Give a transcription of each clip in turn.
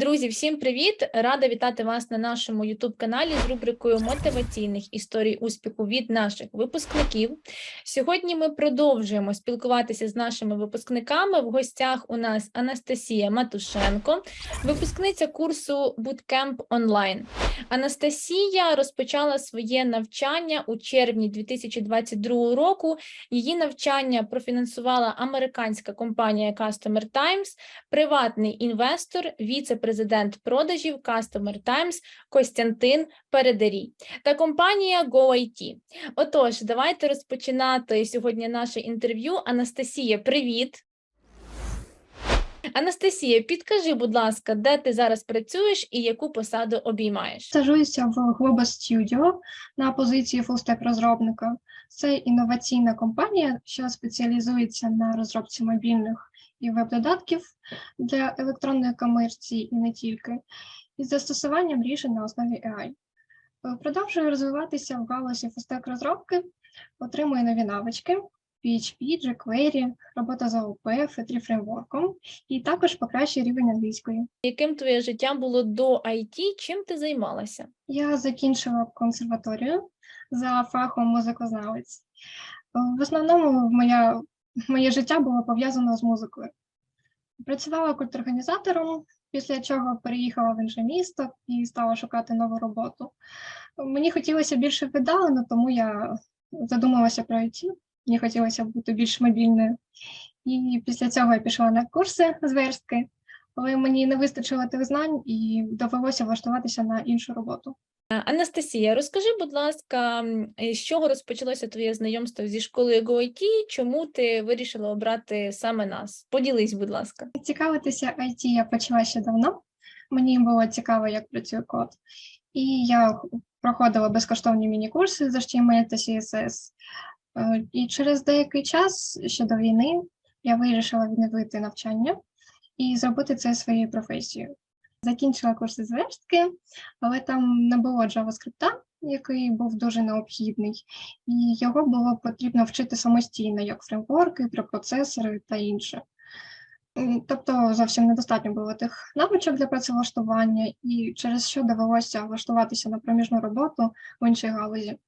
Друзі, всім привіт! Рада вітати вас на нашому youtube каналі з рубрикою мотиваційних історій успіху від наших випускників. Сьогодні ми продовжуємо спілкуватися з нашими випускниками. В гостях у нас Анастасія Матушенко, випускниця курсу Bootcamp онлайн. Анастасія розпочала своє навчання у червні 2022 року. Її навчання профінансувала американська компанія Customer Times, приватний інвестор, віце-президент продажів Customer Times Костянтин Передарій та компанія GoIT. Отож, давайте розпочинати сьогодні наше інтерв'ю. Анастасія, привіт! Анастасія, підкажи, будь ласка, де ти зараз працюєш і яку посаду обіймаєш? Стажуюся в Global Studio на позиції фулстек розробника. Це інноваційна компанія, що спеціалізується на розробці мобільних і веб-додатків для електронної комерції і не тільки, із застосуванням рішень на основі AI. Е, Продовжую розвиватися в галузі фулстек розробки, отримую нові навички. PHP, jQuery, робота з ООП, F3 фреймворком і також покращує рівень англійської. Яким твоє життя було до IT? Чим ти займалася? Я закінчила консерваторію за фахом музикознавець. В основному моя, моє життя було пов'язано з музикою. Працювала культорганізатором, після чого переїхала в інше місто і стала шукати нову роботу. Мені хотілося більше віддалено, тому я задумалася про IT. Мені хотілося бути більш мобільною. І після цього я пішла на курси з верстки, але мені не вистачило тих знань і довелося влаштуватися на іншу роботу. Е, Анастасія, розкажи, будь ласка, е, з чого розпочалося твоє знайомство зі школою GoIT? Чому ти вирішила обрати саме нас? Поділись, будь ласка. Цікавитися IT я почала ще давно. Мені було цікаво, як працює код. І я проходила безкоштовні міні-курси з HTML та CSS. Е, І через деякий час ще до війни я вирішила відновити навчання і зробити це своєю професією. Закінчила курси з верстки, але там не було JavaScript, який був дуже необхідний, і його було потрібно вчити самостійно, як фреймворки, препроцесори та інше. Тобто зовсім недостатньо було тих навичок для працевлаштування, і через що довелося влаштуватися на проміжну роботу в іншій галузі,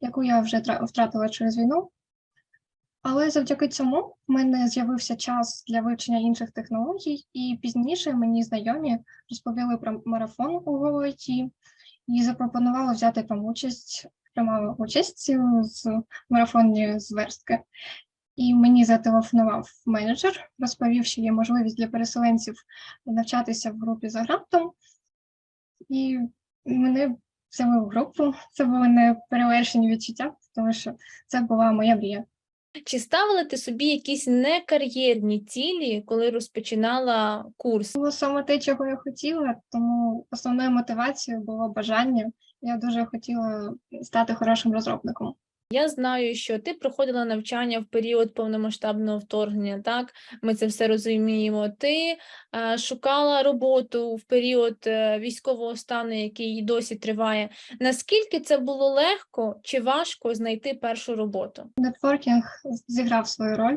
яку я вже втратила через війну. Але завдяки цьому в мене з'явився час для вивчення інших технологій, і пізніше мені знайомі розповіли про марафон у GoIT і запропонували взяти там участь, приймала участь з марафоні з верстки. І мені зателефонував менеджер, розповів, що є можливість для переселенців навчатися в групі за грантом, і мене взяли в групу. Це були неперевершені відчуття, тому що це була моя мрія. Чи ставила ти собі якісь некар'єрні цілі, коли розпочинала курс? Було саме те, чого я хотіла, тому основною мотивацією було бажання. Я дуже хотіла стати хорошим розробником. Я знаю, що ти проходила навчання в період повномасштабного вторгнення, так? Ми це все розуміємо. Ти е, шукала роботу в період е, військового стану, який досі триває. Наскільки це було легко чи важко знайти першу роботу? Нетворкінг зіграв свою роль.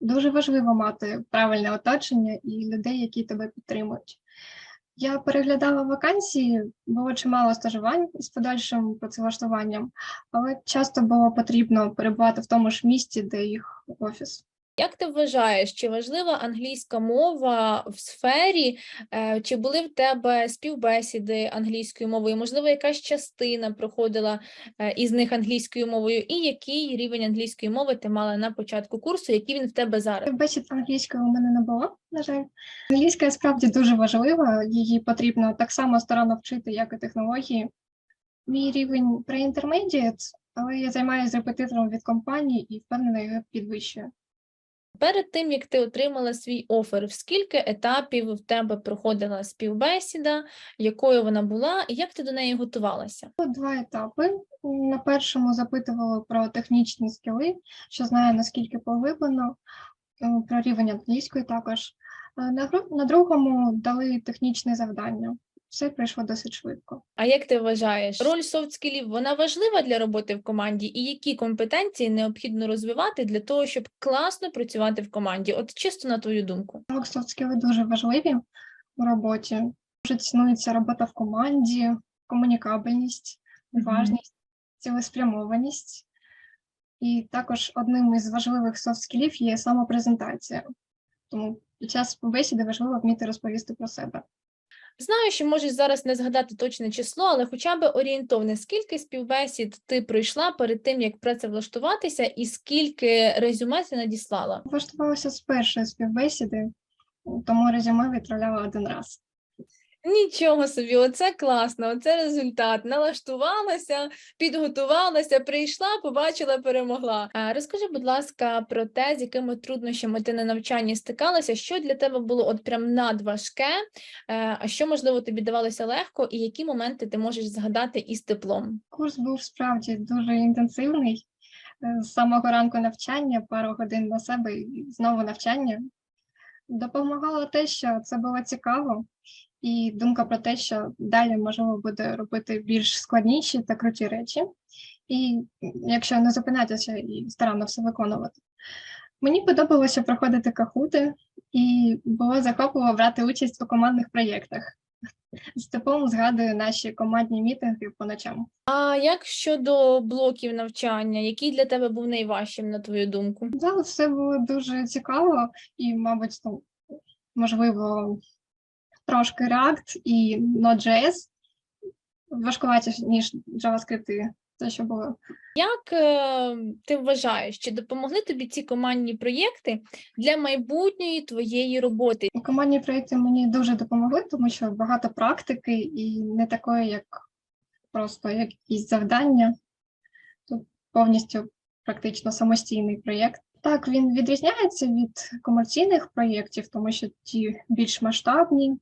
Дуже важливо мати правильне оточення і людей, які тебе підтримують. Я переглядала вакансії, було чимало стажувань з подальшим працевлаштуванням, але часто було потрібно перебувати в тому ж місці, де їх офіс. Як ти вважаєш, чи важлива англійська мова в сфері, е, чи були в тебе співбесіди англійською мовою? Можливо, якась частина проходила е, із них англійською мовою, і який рівень англійської мови ти мала на початку курсу, який він в тебе зараз? Бесід англійської у мене не було, на жаль. Англійська справді дуже важлива, її потрібно так само старанно вчити, як і технології. Мій рівень pre-intermediate, але я займаюся репетитором від компанії і впевнена, його підвищую. Перед тим, як ти отримала свій офер, в скільки етапів в тебе проходила співбесіда, якою вона була, і як ти до неї готувалася? Два етапи. На першому запитували про технічні скіли, що знаю наскільки поглиблено, е, про рівень англійської також. Е, На, на другому дали технічне завдання. Все пройшло досить швидко. А як ти вважаєш, роль софт-скілів вона важлива для роботи в команді, і які компетенції необхідно розвивати для того, щоб класно працювати в команді? От чисто на твою думку. Софт-скіли дуже важливі. у роботі. Дуже цінується робота в команді, комунікабельність, уважність, цілеспрямованість. І також одним із важливих софт-скілів є самопрезентація. Тому під час бесіди важливо вміти розповісти про себе. Знаю, що можеш зараз не згадати точне число, але хоча б орієнтовне, скільки співбесід ти пройшла перед тим, як працевлаштуватися, і скільки резюме ти надіслала? Влаштувалася з першої співбесіди, тому резюме відправляла один раз. Нічого собі, оце класно, оце результат. Налаштувалася, підготувалася, прийшла, побачила, перемогла. Розкажи, будь ласка, про те, з якими труднощами ти на навчанні стикалася, що для тебе було от прям надважке, е, а що можливо тобі давалося легко, і які моменти ти можеш згадати із теплом? Курс був справді дуже інтенсивний. Е, З самого ранку навчання, пару годин на себе і знову навчання. Допомагало те, що це було цікаво, і думка про те, що далі можливо буде робити більш складніші та круті речі. І якщо не зупинятися і старанно все виконувати. Мені подобалося проходити кахути, і було захопливо брати участь у командних проєктах. З теплом згадую наші командні мітинги по ночам. А як щодо блоків навчання, який для тебе був найважчим, на твою думку? Да, все було дуже цікаво і, мабуть, ну, можливо, трошки React і Node.js важкуватіше, ніж JavaScript, і те, що було. Як е, ти вважаєш, чи допомогли тобі ці командні проєкти для майбутньої твоєї роботи? Командні проєкти мені дуже допомогли, тому що багато практики і не такої, як просто якісь завдання. Тут повністю практично самостійний проєкт. Так, він відрізняється від комерційних проєктів, тому що ті більш масштабні,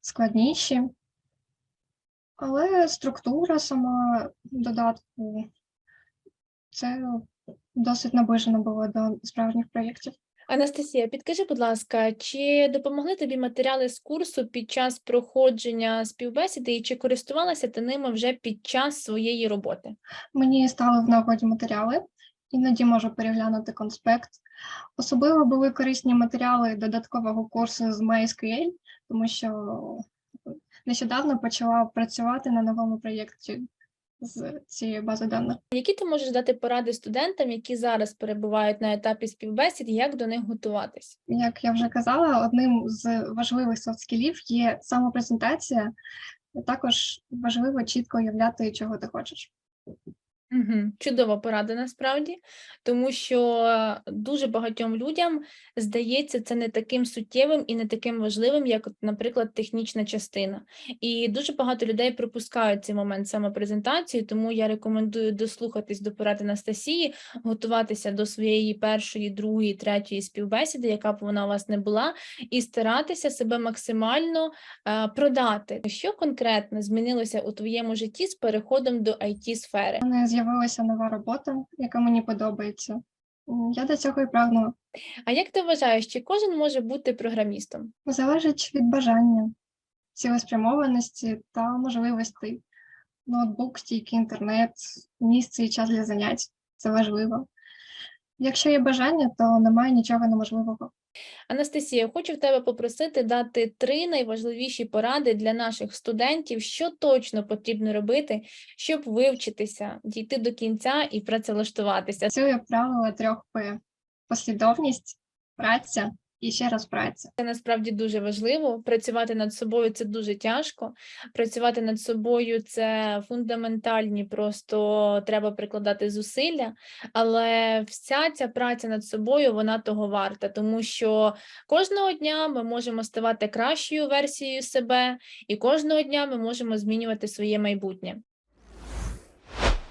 складніші. Але структура сама додатку це досить наближено було до справжніх проєктів. Анастасія, підкажи, будь ласка, чи допомогли тобі матеріали з курсу під час проходження співбесіди, і чи користувалася ти ними вже під час своєї роботи? Мені стали в нагоді матеріали, іноді можу переглянути конспект. Особливо були корисні матеріали додаткового курсу з MySQL, тому що нещодавно почала працювати на новому проєкті з цієї бази даних. Які ти можеш дати поради студентам, які зараз перебувають на етапі співбесід, як до них готуватись? Як я вже казала, одним з важливих софт-скілів є самопрезентація. Також важливо чітко уявляти, чого ти хочеш. Угу. Чудова порада насправді, тому що дуже багатьом людям здається це не таким суттєвим і не таким важливим, як, наприклад, технічна частина. І дуже багато людей пропускають цей момент самопрезентації, тому я рекомендую дослухатись до порад Анастасії, готуватися до своєї першої, другої, третьої співбесіди, яка б вона у вас не була, і старатися себе максимально е, продати. Що конкретно змінилося у твоєму житті з переходом до it сфери з'явилася нова робота, яка мені подобається. Я до цього і прагнула. А як ти вважаєш, чи кожен може бути програмістом? Залежить від бажання, цілеспрямованості та можливостей. Ноутбук, стійкий інтернет, місце і час для занять це важливо. Якщо є бажання, то немає нічого неможливого. Анастасія, хочу в тебе попросити дати три найважливіші поради для наших студентів, що точно потрібно робити, щоб вивчитися, дійти до кінця і працевлаштуватися. Цю правило трьох П: послідовність, праця і ще раз праця. Це насправді дуже важливо. Працювати над собою це дуже тяжко. Працювати над собою це фундаментальні, просто треба прикладати зусилля. Але вся ця праця над собою вона того варта, тому що кожного дня ми можемо ставати кращою версією себе, і кожного дня ми можемо змінювати своє майбутнє.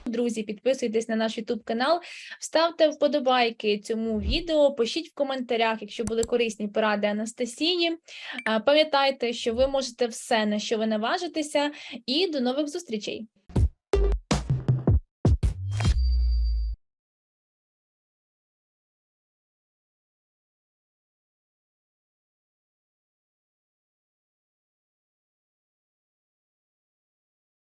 Друзі, підписуйтесь на наш YouTube канал, ставте вподобайки цьому відео, пишіть в коментарях, якщо були корисні поради Анастасії. Пам'ятайте, що ви можете все, на що ви наважитеся, і до нових зустрічей!